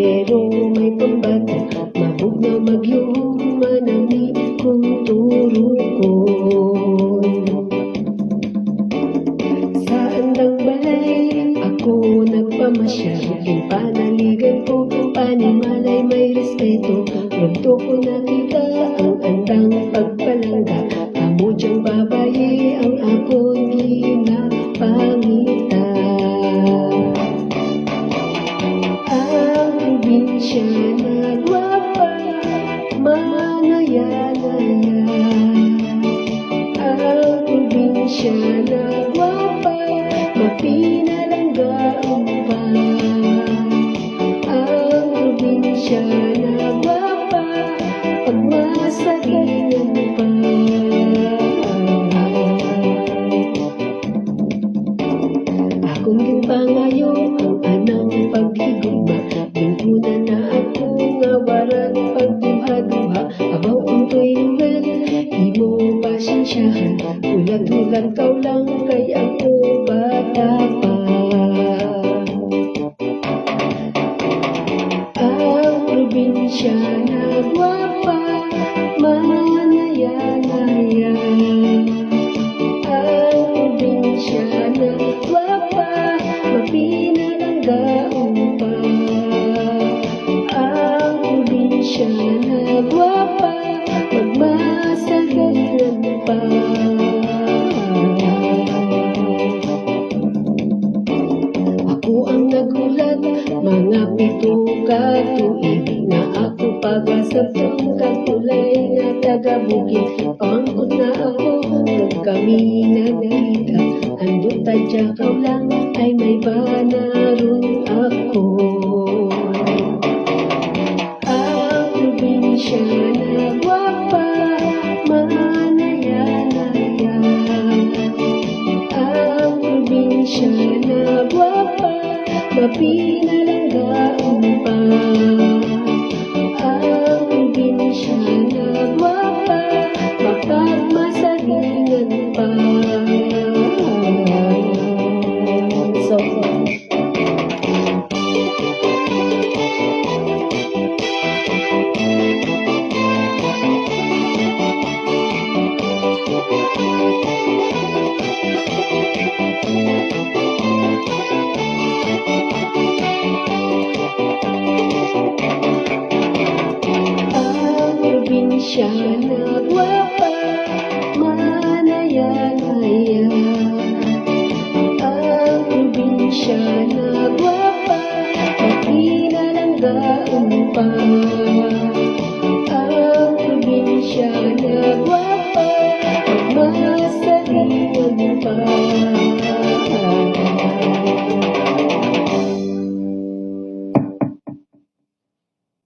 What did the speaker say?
வேரூமி புண்ப Ang probinsya na gwapa Manaya-naya Ang probinsya na gwapa Mapinalangga ang pa Ang probinsya na gwapa Pagmasagingan pa Akong ginpangayo ang pasensyahan Ulat-ulat kaw lang kay ako bata pa Ang probinsya na gwapa Manaya-naya Ang probinsya na gwapa Mapinalanggaon pa. Ang probinsya na ka tuig Na ako pagasap ng katulay na taga-bukid. Na ako, pag kami nagkita Andot tadya ka lang, ay may banaron ako. Ang probinsya na gwapa, manaya-naya ang probinsya na gwapa កអំពើ 想的น